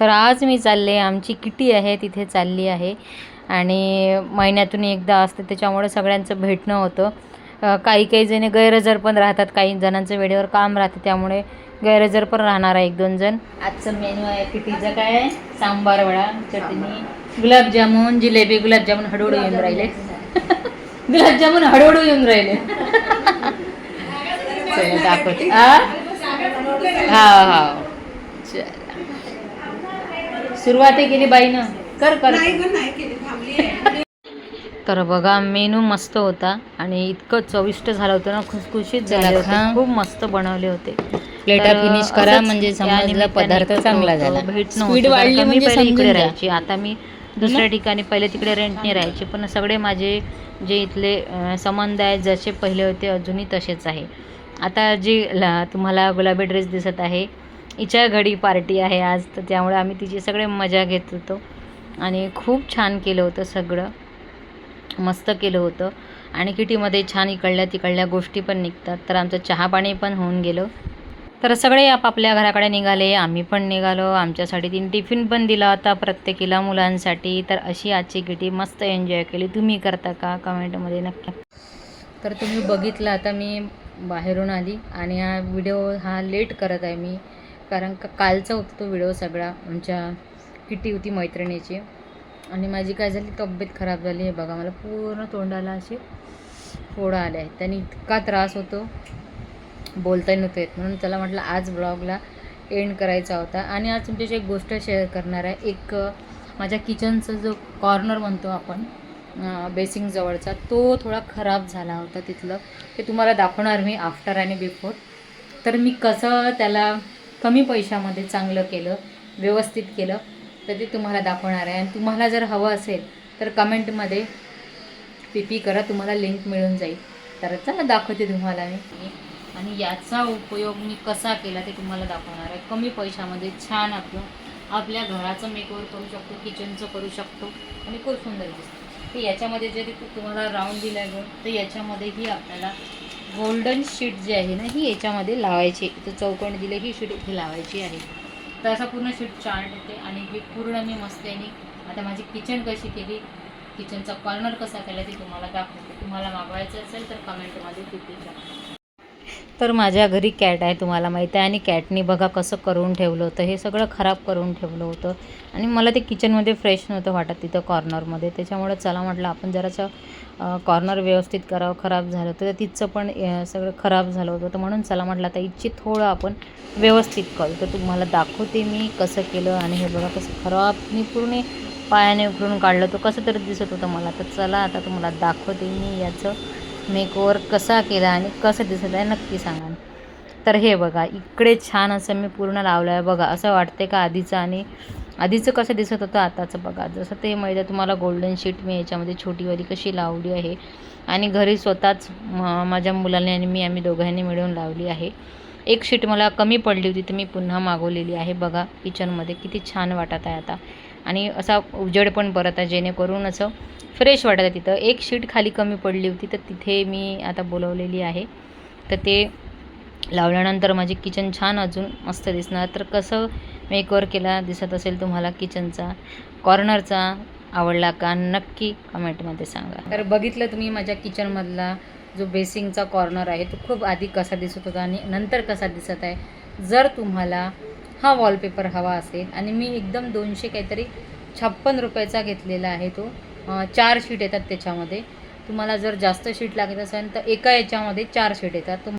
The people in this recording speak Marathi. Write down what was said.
तर आज मी चालले आमची किटी आहे तिथे चालली आहे. आणि महिन्यातून एकदा असते त्याच्यामुळे सगळ्यांचं भेटणं होतं. काही काही जण गैरहजर पण राहतात काही जणांचं वेळेवर काम राहते त्यामुळे गैरहजर पण राहणार आहे एक दोन जण. आजचं मेनू आहे किटीचं काय आहे? सांबार वडा चटणी गुलाबजामुन जिलेबी गुलाबजामुन हळूहळू येऊन राहिले. गुलाबजामुन हळूहळू येऊन राहिले. चला दाखवते. हा हा. सुरुवात केली बाईनं. कर कर. तर बघा मेनू मस्त होता आणि इतकं चविष्ट झालं होतं ना खुसखुशीत झाले होते. खूप मस्त बनवले होते. प्लेटा finish करा म्हणजे समजलं पदार्थ चांगला होतो, झाला. कारण वाढली मी पहिले इकडे. राहायची. आता मी दुसऱ्या ठिकाणी पहिले तिकडे रेंटने राहायचे. पण सगळे माझे जे इथले संबंध आहेत जसे पहिले होते अजूनही तसेच आहे. आता जी ला तुम्हाला गुलाबी ड्रेस दिसत आहे हिच्या घडी पार्टी आहे आज तर त्यामुळे आम्ही तिची सगळे मजा घेत होतो. आणि खूप छान केलं होतं सगळं. मस्त केलं होतं. आणि किटीमध्ये छान इकडल्या तिकडल्या गोष्टी पण निघतात. तर आमचं चहापाणी पण होऊन गेलं. तर सगळे आपापल्या घराकडे निघाले. आम्ही पण निघालो. आमच्यासाठी तीन टिफिन पण दिला होता प्रत्येकीला मुलांसाठी. तर अशी आजची किटी मस्त एन्जॉय केली. तुम्ही करता का? कमेंटमध्ये नक्की. तर तुम्ही बघितलं. आता मी बाहेरून आली आणि हा व्हिडिओ हा लेट करत आहे मी. कारण का कालचा होता तो व्हिडिओ सगळा आमच्या किटी होती मैत्रिणीची. आणि माझी काय झाली तब्येत खराब झाली. आहे बघा मला पूर्ण तोंडाला असे फोडं आले आहेत. त्याने इतका त्रास होतो. बोलता नव्हतं येत. म्हणून त्याला म्हटलं आज ब्लॉगला एंड करायचा होता. आणि आज तुमच्याशी एक गोष्ट शेअर करणार आहे. एक माझ्या किचनचा जो कॉर्नर म्हणतो आपण बेसिंगजवळचा तो थोडा खराब झाला होता तिथलं. ते तुम्हाला दाखवणार मी आफ्टर आणि बिफोर तर मी कसं त्याला कमी पैशामध्ये चांगलं केलं व्यवस्थित केलं तर ते तुम्हाला दाखवणार आहे. आणि तुम्हाला जर हवं असेल तर कमेंटमध्ये पी पी करा तुम्हाला लिंक मिळून जाईल. तर चला दाखवते तुम्हाला मी. आणि याचा उपयोग मी कसा केला ते तुम्हाला दाखवणार आहे. कमी पैशामध्ये छान आपलं आपल्या घराचं मेकओवर करू शकतो किचनचं करू शकतो आणि खूप सुंदर दिसतं. तर याच्यामध्ये जरी तुम्हाला राऊंड दिला आहे तर याच्यामध्येही आपल्याला गोल्डन शीट जी आहे ना ही याच्यामध्ये लावायची. तर चौकण दिले ही शीट इथे लावायची आहे. तर असा पूर्ण शीट चार्ट येते आणि ही पूर्ण मी मस्त याने आता माझी किचन कशी केली किचनचा कॉर्नर कसा केला ते तुम्हाला दाखवते. तुम्हाला मागवायचं असेल तर कमेंटमध्ये तिथे तर माझ्या घरी कॅट आहे तुम्हाला माहीत आहे. आणि कॅटनी बघा कसं करून ठेवलं होतं. हे सगळं खराब करून ठेवलं होतं. आणि मला ते किचनमध्ये फ्रेश नव्हतं वाटत तिथं कॉर्नरमध्ये. त्याच्यामुळे चला म्हटलं आपण जरासं कॉर्नर व्यवस्थित करावं खराब झालं होतं. तर तिथचं पण सगळं खराब झालं होतं. तर म्हणून चला म्हटलं आता इच्छित थोडं आपण व्यवस्थित करू. तर तुम्हाला दाखवते मी कसं केलं. आणि हे बघा कसं खराब मी पूर्ण पायाने उकरून काढलं तर कसं तरी दिसत होतं मला. तर चला आता तुम्हाला दाखवते मी याचं. मेकओवर कसा केला आणि कसं दिसत आहे नक्की सांगा. तर हे बघा इकडे छान असं मी पूर्ण लावलं आहे. बघा असं वाटते का आधीचं आणि आधीचं कसं दिसत होतं आताचं बघा. जसं ते माहिती आहे तुम्हाला गोल्डन शीट मी याच्यामध्ये छोटीवाली कशी लावली आहे. आणि घरी स्वतःच म- माझ्या मुलांनी आणि मी आम्ही दोघांनी मिळून लावली आहे. एक शीट मला कमी पडली होती तर मी पुन्हा मागवलेली आहे. बघा किचनमध्ये किती छान वाटत आहे आता. आणि असा उजेड पण परत आहे जेणेकरून असं फ्रेश वाटत आहे तिथं. एक शीट खाली कमी पडली होती तर तिथे मी आता बोलवलेली आहे. तर ते लावल्यानंतर माझे किचन छान अजून मस्त दिसणार. तर कसं मेकओव्हर केला दिसत असेल तुम्हाला किचनचा कॉर्नरचा आवडला का? नक्की कमेंटमध्ये सांगा. तर बघितलं तुम्ही माझ्या किचनमधला जो बेसिंगचा कॉर्नर आहे तो खूप आधी कसा दिसत होता आणि नंतर कसा दिसत आहे. जर तुम्हाला हा वॉलपेपर हवा असेल आणि मी एकदम दोनशे काहीतरी छप्पन रुपयाचा घेतलेला आहे तो चार शीट येतात त्याच्यामध्ये. तुम्हाला जर जास्त शीट लागत असेल तर एका याच्यामध्ये चार शीट येतात. तुम